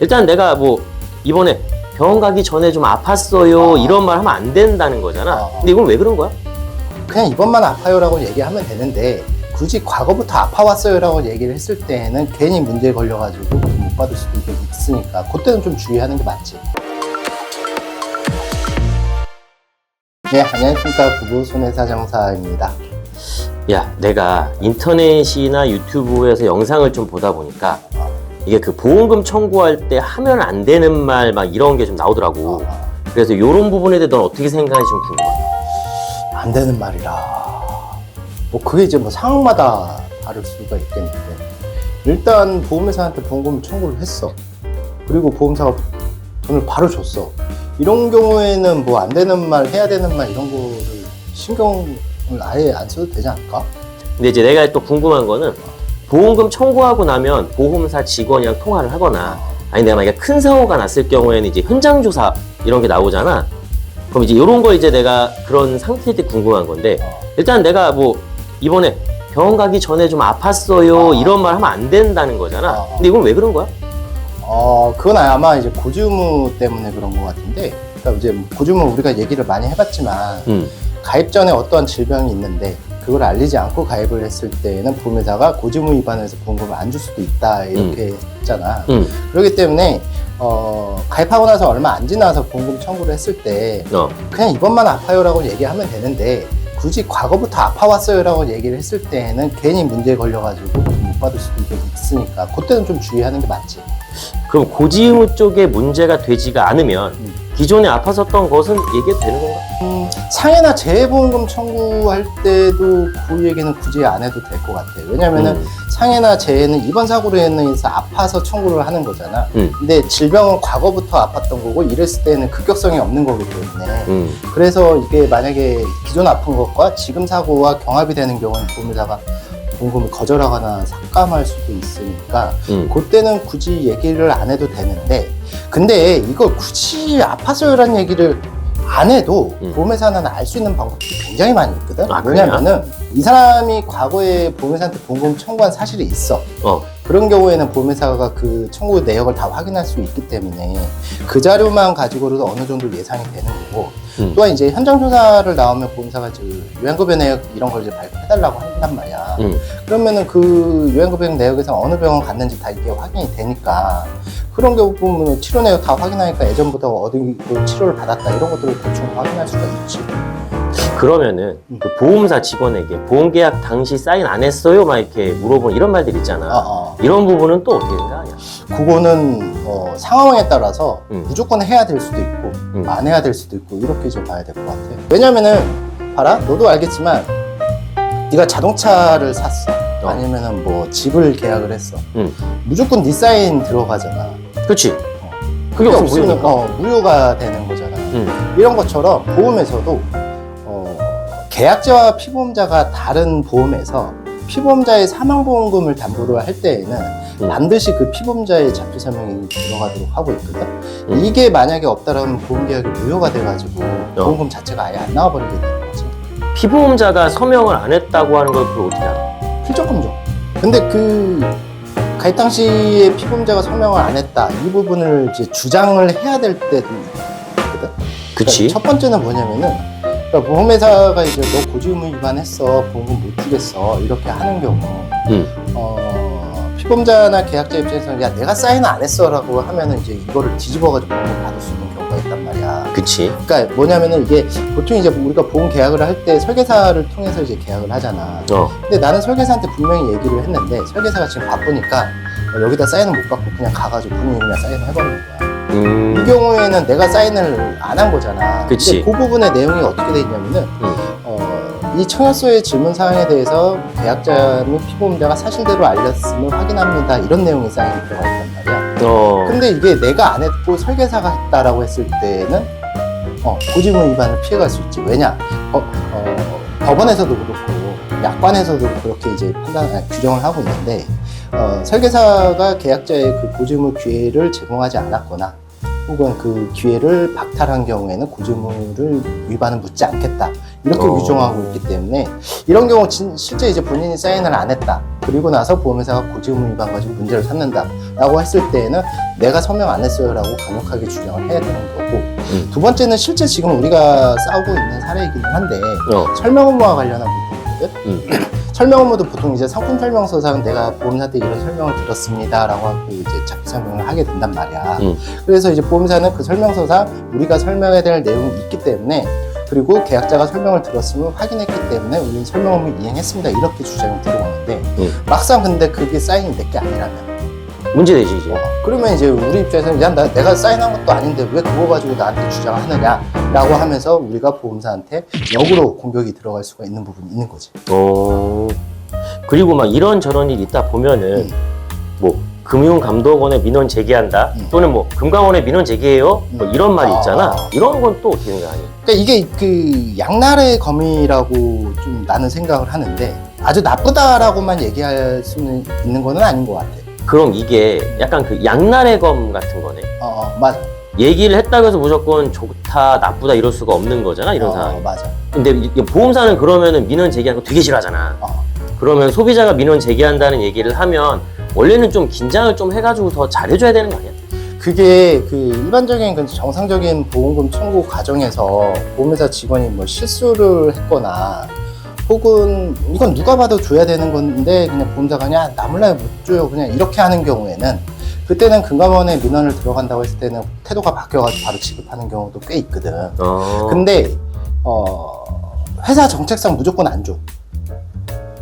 일단 내가 뭐 이번에 병원 가기 전에 좀 아팠어요 아. 이런 말 하면 안 된다는 거잖아. 아. 근데 이건 왜 그런 거야? 그냥 이번만 아파요라고 얘기하면 되는데 굳이 과거부터 아파왔어요라고 얘기를 했을 때는 괜히 문제에 걸려가지고 못 받을 수도 있- 있으니까 그때는 좀 주의하는 게 맞지. 네, 안녕하십니까 부부 손해사정사입니다. 야, 내가 인터넷이나 유튜브에서 영상을 좀 보다 보니까 이게 그 보험금 청구할 때 하면 안 되는 말 막 이런 게 좀 나오더라고. 그래서 이런 부분에 대해 넌 어떻게 생각하는지 좀 궁금해. 안 되는 말이라. 뭐 그게 이제 뭐 상황마다 다를 수가 있겠는데 일단 보험회사한테 보험금을 청구를 했어. 그리고 보험사가 돈을 바로 줬어. 이런 경우에는 뭐 안 되는 말, 해야 되는 말 이런 거를 신경을 아예 안 써도 되지 않을까? 근데 이제 내가 또 궁금한 거는 보험금 청구하고 나면 보험사 직원이랑 통화를 하거나 아니 내가 만약에 큰 사고가 났을 경우에는 이제 현장 조사 이런 게 나오잖아. 그럼 이제 이런 거 이제 내가 그런 상태일 때 궁금한 건데 어. 일단 내가 뭐 이번에 병원 가기 전에 좀 아팠어요 아. 이런 말 하면 안 된다는 거잖아. 아. 근데 이건 왜 그런 거야? 어, 그건 아마 이제 고주무 때문에 그런 것 같은데, 그러니까 이제 고주무 우리가 얘기를 많이 해봤지만, 음. 가입 전에 어떠한 질병이 있는데, 그걸 알리지 않고 가입을 했을 때는 보험회사가 고주무 위반을 해서 보험금을 안 줄 수도 있다, 이렇게 했잖아. 음. 그렇기 때문에, 어, 가입하고 나서 얼마 안 지나서 보험금 청구를 했을 때, 어. 그냥 이번만 아파요라고 얘기하면 되는데, 굳이 과거부터 아파왔어요라고 얘기를 했을 때는 괜히 문제에 걸려가지고 못 받을 수도 있으니까, 그때는 좀 주의하는 게 맞지. 그럼 고지 의무 쪽에 문제가 되지가 않으면 음. 기존에 아팠었던 것은 얘기해도 되는 건가? 음, 상해나 재해보험금 청구할 때도 그 얘기는 굳이 안 해도 될 것 같아요. 왜냐면은 음. 상해나 재해는 이번 사고로 인해서 아파서 청구를 하는 거잖아. 음. 근데 질병은 과거부터 아팠던 거고 이랬을 때는 급격성이 없는 거기 때문에 음. 그래서 이게 만약에 기존 아픈 것과 지금 사고와 경합이 되는 경우는 보험회사가 보험금을 거절하거나 삭감할 수도 있으니까 음. 그때는 굳이 얘기를 안 해도 되는데 근데 이걸 굳이 아파서요라는 얘기를 안 해도 음. 보험회사는 알 수 있는 방법들이 굉장히 많이 있거든 아? 왜냐면은 이 사람이 과거에 보험회사한테 보험금 청구한 사실이 있어 어. 그런 경우에는 보험회사가 그 청구 내역을 다 확인할 수 있기 때문에 그 자료만 가지고도 어느 정도 예상이 되는 거고 음. 또한 이제 현장 조사를 나오면 보험사가 그 요양급여 내역 이런 걸 이제 발표해달라고 한단 말이야. 음. 그러면은 그 요양급여 내역에서 어느 병원 갔는지 다 이게 확인이 되니까 그런 경우 보면 치료 내역 다 확인하니까 예전보다 어디 그 치료를 받았다 이런 것들을 대충 확인할 수가 있지. 그러면은 음. 그 보험사 직원에게 보험 계약 당시 사인 안 했어요? 막 이렇게 물어보는 이런 말들 있잖아. 어, 어. 이런 부분은 또 어떻게 생각하냐? 그거는 어, 상황에 따라서 음. 무조건 해야 될 수도 있고 음. 안 해야 될 수도 있고 이렇게 좀 봐야 될 것 같아. 왜냐면은 봐라 너도 알겠지만 네가 자동차를 샀어. 어. 아니면은 뭐 집을 계약을 했어. 음. 무조건 네 사인 들어가잖아. 그렇지. 어. 그게 없으면 무효니까. 어, 무효가 되는 거잖아. 음. 이런 것처럼 보험에서도 어, 계약자와 피보험자가 다른 보험에서 피보험자의 사망보험금을 담보로 할 때에는 음. 반드시 그 피보험자의 자표 설명이 들어가도록 하고 있거든. 음. 이게 만약에 없다라면 보험계약이 무효가 돼가지고 보험금 자체가 아예 안 나와버리게 되는 거지. 피보험자가 서명을 안 했다고 하는 걸 그걸 어떻게 알아? 필적금죠. 근데 그 가입 당시에 피보험자가 설명을 안 했다 이 부분을 이제 주장을 해야 될 때도 있거든. 그치. 그러니까 첫 번째는 뭐냐면은 그러니까 보험회사가 이제 너 고지의무 위반했어 보험금 못 주겠어 이렇게 하는 경우 음. 어, 피보험자나 계약자 입장에서는 야 내가 사인 안 했어라고 하면은 이제 이거를 뒤집어가지고 보험을 받을 수 있는 경우가 있단 말이야. 그치. 그러니까 뭐냐면은 이게 보통 이제 우리가 보험 계약을 할 때 설계사를 통해서 이제 계약을 하잖아. 어. 근데 나는 설계사한테 분명히 얘기를 했는데 설계사가 지금 바쁘니까 어, 여기다 사인을 못 받고 그냥 가가지고 본인이 그냥 사인을 해버리는 거야. 음. 이 경우에는 내가 사인을 안 한 거잖아. 그치. 근데 그 부분의 내용이 어떻게 돼 있냐면은 음. 어, 이 청약서의 질문 사항에 대해서 계약자 및 피보험자가 사실대로 알렸음을 확인합니다. 이런 내용이 사인이 들어가 있단 말이야. 어. 근데 이게 내가 안 했고 설계사가 했다라고 했을 때는 어, 고지문 위반을 피해갈 수 있지. 왜냐? 어, 어, 법원에서도 그렇고 약관에서도 그렇게 이제 판단 아니, 규정을 하고 있는데 어, 설계사가 계약자의 그 고지물 기회를 제공하지 않았거나 혹은 그 기회를 박탈한 경우에는 고지물을 위반은 묻지 않겠다 이렇게 어. 규정하고 있기 때문에 이런 경우 진- 실제 이제 본인이 사인을 안 했다 그리고 나서 보험회사가 고지의무 위반 가지고 문제를 삼는다라고 했을 때에는 내가 서명 안 했어요라고 강력하게 주장을 해야 되는 거고 음. 두 번째는 실제 지금 우리가 싸우고 있는 사례이기는 한데 어. 설명 업무와 관련한 부분이거든. 음. 설명 업무도 보통 이제 상품 설명서상 내가 보험사한테 이런 설명을 들었습니다라고 하고 이제 자기 설명을 하게 된단 말이야. 음. 그래서 이제 보험사는 그 설명서상 우리가 설명해야 될 내용이 있기 때문에 그리고 계약자가 설명을 들었음을 확인했기 때문에 우리는 설명 업무 이행했습니다 이렇게 주장이 들어오는데 음. 막상 근데 그게 사인이 내 게 아니라면 문제되지 이제. 어, 그러면 이제 우리 입장에서는 야, 나, 내가 사인한 것도 아닌데 왜 그거 가지고 나한테 주장을 하느냐라고 하면서 우리가 보험사한테 역으로 공격이 들어갈 수가 있는 부분이 있는 거지. 어. 그리고 막 이런 저런 일 있다 보면은 음. 뭐 금융감독원에 민원 제기한다 음. 또는 뭐 금감원에 민원 제기해요 뭐 음. 이런 말이 아. 있잖아 이런 건 또 어떻게 생각하니? 그러니까 이게 그 양날의 검이라고 좀 나는 생각을 하는데 아주 나쁘다라고만 얘기할 수는 있는 거는 아닌 것 같아. 그럼 이게 약간 그 양날의 검 같은 거네. 어, 어 맞아. 얘기를 했다고 해서 무조건 좋다 나쁘다 이럴 수가 없는 거잖아 이런 어, 상황. 맞아. 근데 이- 이 보험사는 그러면은 민원 제기하는 거 되게 싫어하잖아. 어. 그러면 소비자가 민원 제기한다는 얘기를 하면 원래는 좀 긴장을 좀 해가지고 더 잘해줘야 되는 거 아니야? 그게 그 일반적인 그 정상적인 보험금 청구 과정에서 보험회사 직원이 뭐 실수를 했거나 혹은 이건 누가 봐도 줘야 되는 건데 그냥 보험사가 그냥 나 몰라요 못 줘요 그냥 이렇게 하는 경우에는 그때는 금감원에 민원을 들어간다고 했을 때는 태도가 바뀌어가지고 바로 지급하는 경우도 꽤 있거든. 어. 근데 어, 회사 정책상 무조건 안 줘.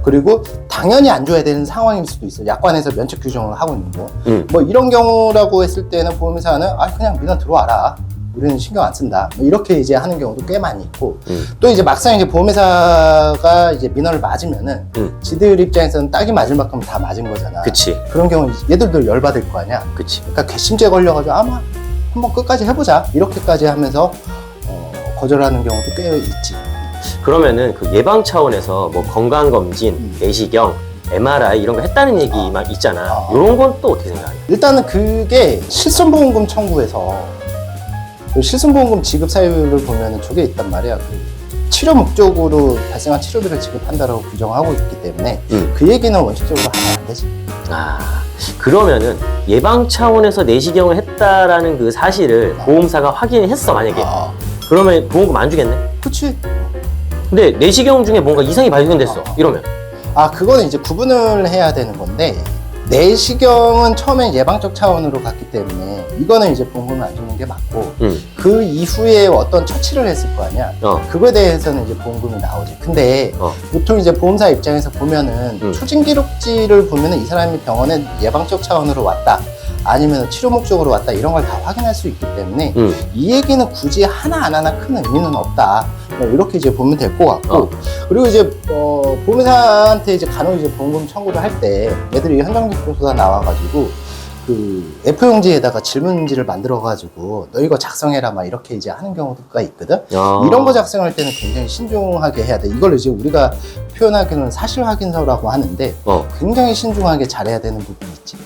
그리고 당연히 안 줘야 되는 상황일 수도 있어. 약관에서 면책 규정을 하고 있는 거. 음. 뭐 이런 경우라고 했을 때는 보험회사는 아 그냥 민원 들어와라. 우리는 신경 안 쓴다. 뭐 이렇게 이제 하는 경우도 꽤 많이 있고 음. 또 이제 막상 이제 보험회사가 이제 민원을 맞으면은 음. 지들 입장에서는 딱이 맞을 만큼 다 맞은 거잖아. 그치, 런 경우 얘들도 열 받을 거 아니야. 그치. 그러니까 괘씸죄 걸려가지고 아마 한번 끝까지 해보자 이렇게까지 하면서 어, 거절하는 경우도 꽤 있지. 그러면은 그 예방 차원에서 뭐 건강검진, 음. 내시경, MRI 이런 거 했다는 얘기 아. 막 있잖아. 아. 이런 건 또 어떻게 생각해? 일단은 그게 실손보험금 청구에서 그 실손보험금 지급 사유를 보면은 저게 있단 말이야. 그 치료 목적으로 발생한 치료비를 지급한다라고 규정하고 있기 때문에 음. 그 얘기는 원칙적으로 하면 안 되지. 아, 그러면은 예방 차원에서 내시경을 했다라는 그 사실을 보험사가 확인했어 만약에. 아, 그러면 보험금 안 주겠네. 그치? 근데 내시경 중에 뭔가 이상이 발견됐어. 아. 이러면. 아, 그거는 이제 구분을 해야 되는 건데, 내시경은 처음엔 예방적 차원으로 갔기 때문에, 이거는 이제 보험금을 안 주는 게 맞고, 음. 그 이후에 어떤 처치를 했을 거 아니야? 어. 그거에 대해서는 이제 보험금이 나오지. 근데 어. 보통 이제 보험사 입장에서 보면은 음. 추진 기록지를 보면은 이 사람이 병원에 예방적 차원으로 왔다. 아니면 치료 목적으로 왔다 이런 걸 다 확인할 수 있기 때문에 음. 이 얘기는 굳이 하나 안 하나 큰 의미는 없다. 뭐 이렇게 이제 보면 될 것 같고 어. 그리고 이제 어, 보험사한테 이제 간혹 이제 보험금 청구를 할때 얘들이 현장 조사 나와가지고 그 F 용지에다가 질문지를 만들어가지고 너 이거 작성해라 막 이렇게 이제 하는 경우가 있거든. 아. 이런 거 작성할 때는 굉장히 신중하게 해야 돼. 이걸 이제 우리가 표현하기는 사실 확인서라고 하는데 어. 굉장히 신중하게 잘해야 되는 부분이 있지.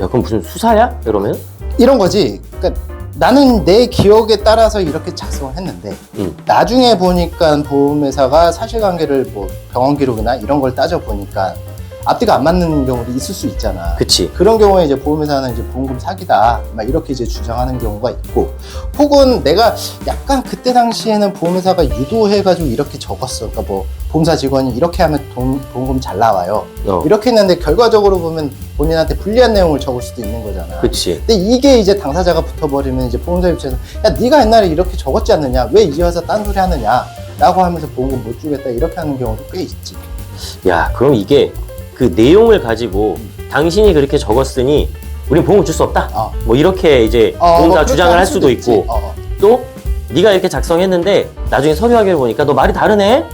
야, 그럼 무슨 수사야? 이러면? 이런 거지. 그러니까 나는 내 기억에 따라서 이렇게 작성을 했는데 음. 나중에 보니까 보험회사가 사실관계를 뭐 병원 기록이나 이런 걸 따져 보니까 앞뒤가 안 맞는 경우도 있을 수 있잖아. 그치. 그런 경우에 이제 보험회사는 이제 보험금 사기다 막 이렇게 이제 주장하는 경우가 있고 혹은 내가 약간 그때 당시에는 보험회사가 유도해가지고 이렇게 적었어. 그러니까 뭐 보험사 직원이 이렇게 하면 돈, 보험금 잘 나와요. 어. 이렇게 했는데 결과적으로 보면 본인한테 불리한 내용을 적을 수도 있는 거잖아. 그치. 근데 이게 이제 당사자가 붙어버리면 이제 보험사 입장에서 야 네가 옛날에 이렇게 적었지 않느냐 왜 이제 와서 딴소리 하느냐 라고 하면서 보험금 못 주겠다 이렇게 하는 경우도 꽤 있지 야, 그럼 이게 그 내용을 가지고 당신이 그렇게 적었으니 우린 보험을 줄 수 없다. 어. 뭐 이렇게 이제 어, 보험사 뭐 주장을 할할 수도 있지. 있고 어. 또 네가 이렇게 작성했는데 나중에 서류 확인을 보니까 너 말이 다르네.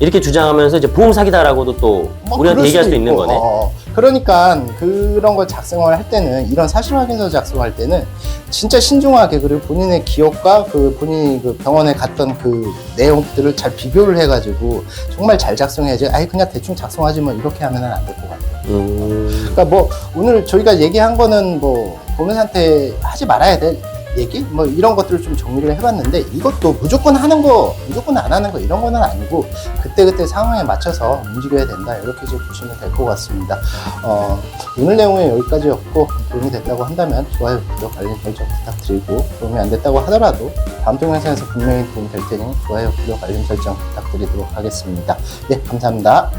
이렇게 주장하면서 이제 보험 사기다라고도 또 뭐 우리한테 그럴 얘기할 수도 수 있는 있고. 거네. 어, 그러니까 그런 걸 작성을 할 때는 이런 사실 확인서 작성할 때는 진짜 신중하게 그리고 본인의 기억과 그 본인이 그 병원에 갔던 그 내용들을 잘 비교를 해가지고 정말 잘 작성해야지. 아예 그냥 대충 작성하지 뭐 이렇게 하면은 안 될 것 같아. 음. 그러니까 뭐 오늘 저희가 얘기한 거는 뭐 보면한테 하지 말아야 될 얘기? 뭐 이런 것들을 좀 정리를 해봤는데 이것도 무조건 하는 거 무조건 안 하는 거 이런 거는 아니고 그때그때 상황에 맞춰서 움직여야 된다. 이렇게 좀 보시면 될 것 같습니다. 어, 오늘 내용은 여기까지였고 도움이 됐다고 한다면 좋아요 구독 알림 설정 부탁드리고 도움이 안 됐다고 하더라도 다음 동영상에서 분명히 도움이 될 테니 좋아요 구독 알림 설정 부탁드리도록 하겠습니다. 예 감사합니다